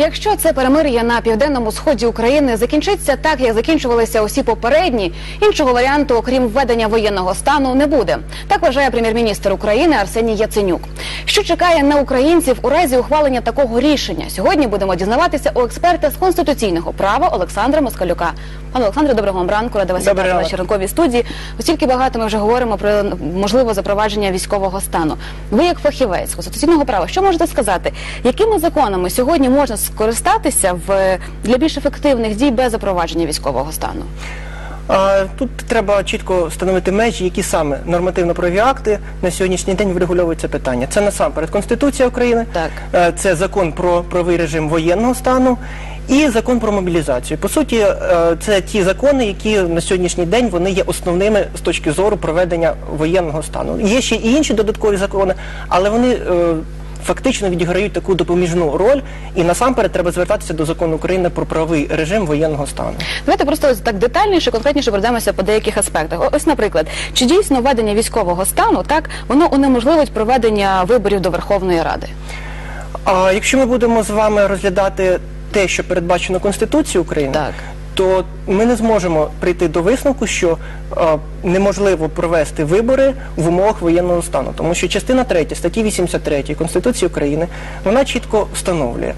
Якщо це перемир'я на південному сході України закінчиться так, як закінчувалися усі попередні, іншого варіанту, окрім введення воєнного стану, не буде. Так вважає прем'єр-міністр України Арсеній Яценюк. Що чекає на українців у разі ухвалення такого рішення? Сьогодні будемо дізнаватися у експерта з конституційного права Олександра Москалюка. Пане Олександре, доброго вам ранку. Рада вас вітати нашій ранковій студії. Оскільки багато ми вже говоримо про можливе запровадження військового стану. Ви, як фахівець конституційного права, що можете сказати, якими законами сьогодні можна скористатися в для більш ефективних дій без запровадження військового стану? Тут треба чітко встановити межі, які саме нормативно-правові акти на сьогоднішній день врегульовують це питання. Це насамперед Конституція України, Так. е, це закон про правий режим воєнного стану і закон про мобілізацію. По суті, е, це ті закони, які на сьогоднішній день вони є основними з точки зору проведення воєнного стану. Є ще і інші додаткові закони, але вони. Фактично відіграють таку допоміжну роль, і насамперед треба звертатися до закону України про правовий режим воєнного стану. Давайте просто так детальніше, конкретніше пройдемося по деяких аспектах. Ось, наприклад, чи дійсно введення військового стану так воно унеможливить проведення виборів до Верховної Ради? А якщо ми будемо з вами розглядати те, що передбачено Конституцією України, Так. То ми не зможемо прийти до висновку, що неможливо провести вибори в умовах воєнного стану, тому що частина 3 статті 83 Конституції України вона чітко встановлює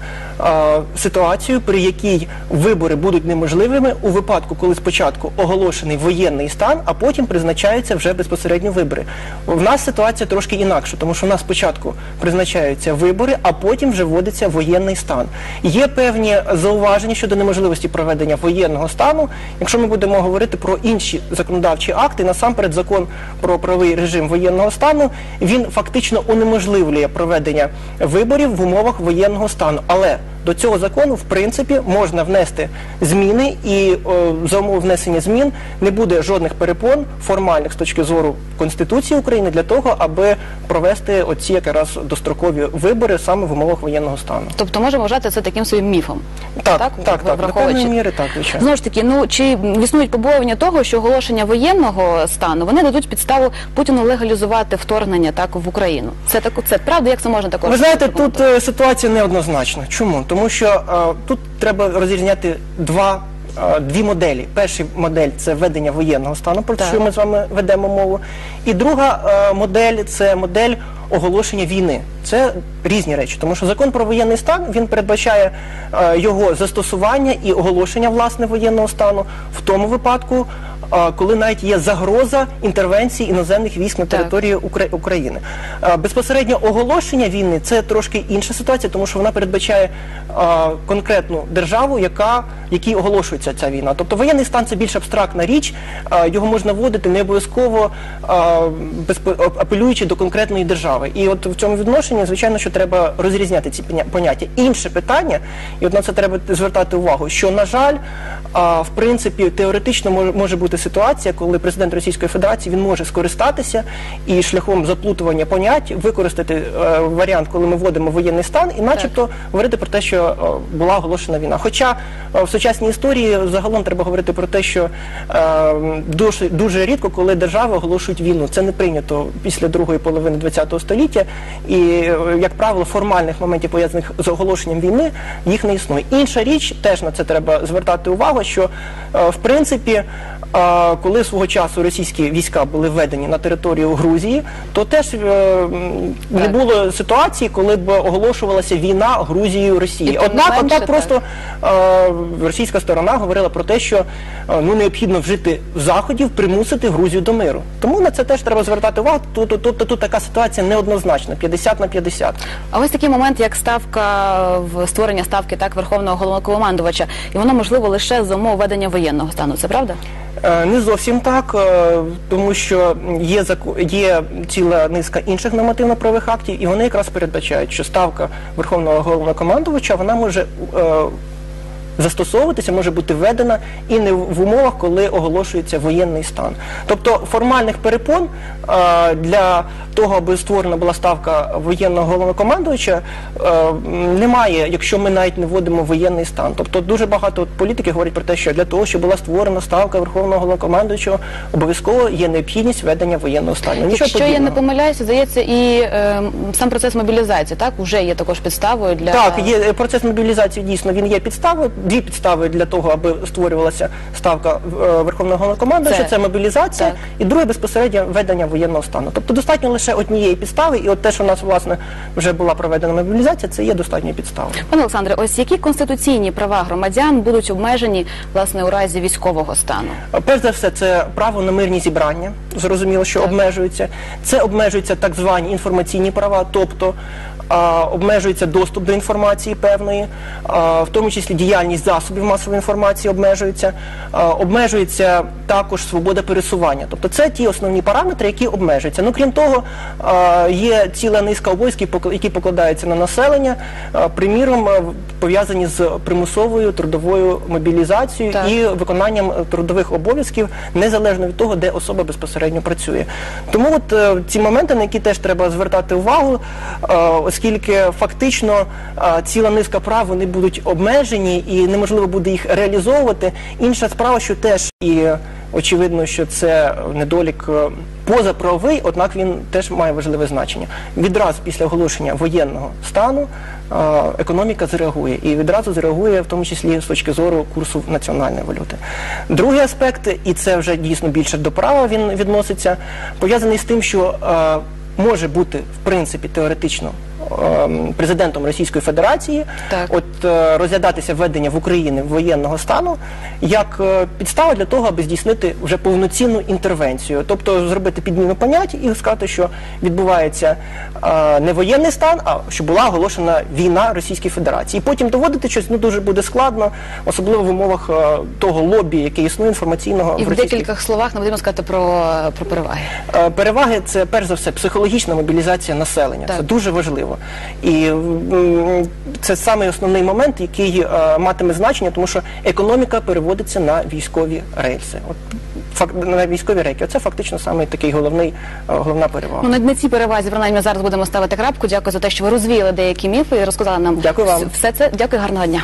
ситуацію, при якій вибори будуть неможливими у випадку, коли спочатку оголошений воєнний стан, а потім призначаються вже безпосередньо вибори. В нас ситуація трошки інакша, тому що в нас спочатку призначаються вибори, а потім вже вводиться воєнний стан. Є певні зауваження щодо неможливості проведення воєнного стану. Якщо ми будемо говорити про інші законодавчі акти, насамперед закон про правий режим воєнного стану, він фактично унеможливлює проведення виборів в умовах воєнного стану. Але до цього закону, в принципі, можна внести зміни, і о, за умови внесення змін не буде жодних перепон формальних з точки зору Конституції України для того, аби провести оці якраз дострокові вибори саме в умовах воєнного стану. Тобто можемо вважати це таким своїм міфом. Так, так, так, до враховуючи- певної міри так, звичайно. Знову ж таки, ну чи існують побоювання того, що оголошення воєнного стану вони дадуть підставу Путіну легалізувати вторгнення так в Україну? Це так, це правда, як це можна також? Ви знаєте, тут е, ситуація неоднозначна. Чому? Тому що е, тут треба розрізняти два. е, Дві моделі. Перша модель це введення воєнного стану, про що ми з вами ведемо мову. І друга е, модель це модель оголошення війни. Це різні речі, тому що закон про воєнний стан він передбачає е, його застосування і оголошення власне воєнного стану в тому випадку, е, коли навіть є загроза інтервенції іноземних військ на території Укра- України. Е, Безпосередньо оголошення війни це трошки інша ситуація, тому що вона передбачає е, конкретну державу, яка якій оголошується ця війна. Тобто воєнний стан це більш абстрактна річ, е, його можна вводити не обов'язково е, апелюючи до конкретної держави. І от в цьому відношенні, звичайно, що треба розрізняти ці поня- поняття. Інше питання, і от на це треба звертати увагу, що на жаль, в принципі, теоретично може, бути ситуація, коли президент Російської Федерації він може скористатися і шляхом заплутування понять використати е, варіант, коли ми вводимо воєнний стан, і начебто говорити про те, що е, була оголошена війна. Хоча е, в сучасній історії загалом треба говорити про те, що дуже, дуже рідко, коли держави оголошують війну, це не прийнято після другої половини ХХ століття, і як правило, формальних моментів пов'язаних з оголошенням війни їх не існує. Інша річ, теж на це треба звертати увагу, що е, в принципі. Коли свого часу російські війська були введені на територію Грузії, то теж е, не було ситуації, коли б оголошувалася війна Грузією Росії. Однак, однак просто е, російська сторона говорила про те, що е, ну необхідно вжити заходів, примусити Грузію до миру. Тому на це теж треба звертати увагу. Тут, тут, тут, тут така ситуація неоднозначна, 50 на 50. А ось такий момент, як ставка в створення ставки так верховного головнокомандувача, і воно можливо лише за умов ведення воєнного стану. Це правда? Е, Не зовсім так, е, тому що є є ціла низка інших нормативно-правових актів, і вони якраз передбачають, що ставка Верховного головнокомандувача вона може е, застосовуватися, може бути введена і не в умовах, коли оголошується воєнний стан. Тобто формальних перепон е, для того, аби створена була ставка воєнного головнокомандувача, е, немає, якщо ми навіть не вводимо воєнний стан. Тобто дуже багато от політиків говорять про те, що для того, щоб була створена ставка верховного головнокомандуючого, обов'язково є необхідність введення воєнного стану. Нічого Якщо я не помиляюся, здається, і е, сам процес мобілізації так уже є також підставою для Так, є е, процес мобілізації дійсно він є підставою. Дві підстави для того, аби створювалася ставка е, Верховного Головнокомандуюча, Це- це, мобілізація, так. і друге безпосередньо введення воєнного стану. Тобто достатньо лише однієї підстави, і от те, що у нас власне вже була проведена мобілізація, це є достатньою підставою. Пане Олександре, ось які конституційні права громадян будуть обмежені власне у разі військового стану? Перш за все, це право на мирні зібрання, зрозуміло, що Так. обмежується. Це обмежуються так звані інформаційні права, тобто обмежується доступ до інформації певної, в тому числі діяльність засобів масової інформації обмежується, обмежується також свобода пересування. Тобто це ті основні параметри, які обмежуються. Ну крім того, є ціла низка обов'язків, які покладаються на населення, приміром, пов'язані з примусовою трудовою мобілізацією Так. і виконанням трудових обов'язків незалежно від того, де особа безпосередньо працює. Тому от е, ці моменти, на які теж треба звертати увагу, е, оскільки фактично е, ціла низка прав вони будуть обмежені і неможливо буде їх реалізовувати. Інша справа, що теж і очевидно, що це недолік е, позаправовий, однак він теж має важливе значення. Відразу після оголошення воєнного стану е, економіка зреагує і відразу зреагує, в тому числі з точки зору курсу національної валюти. Другий аспект, і це вже дійсно більше до права він відноситься, пов'язаний з тим, що може бути в принципі теоретично. Е, Президентом Російської Федерації Так. от е, розглядатися введення в Україні воєнного стану як е, підстава для того, аби здійснити вже повноцінну інтервенцію, тобто зробити підміну понять і сказати, що відбувається е, не воєнний стан, а що була оголошена війна Російській Федерації. І потім доводити щось ну дуже буде складно, особливо в умовах того лобі, яке існує інформаційного І в Російській декількох словах нам потрібно сказати про, про переваги. Переваги це перш за все психологічна мобілізація населення. Так. Це дуже важливо. І це самий основний момент, який е, матиме значення, тому що економіка переводиться на військові рельси. От на військові рейки. Оце фактично саме такий головний е, головна перевага. Ну на, цій перевазі принаймні ми зараз будемо ставити крапку. Дякую за те, що ви розвіяли деякі міфи і розказали нам Дякую вам. все це. Дякую, гарного дня.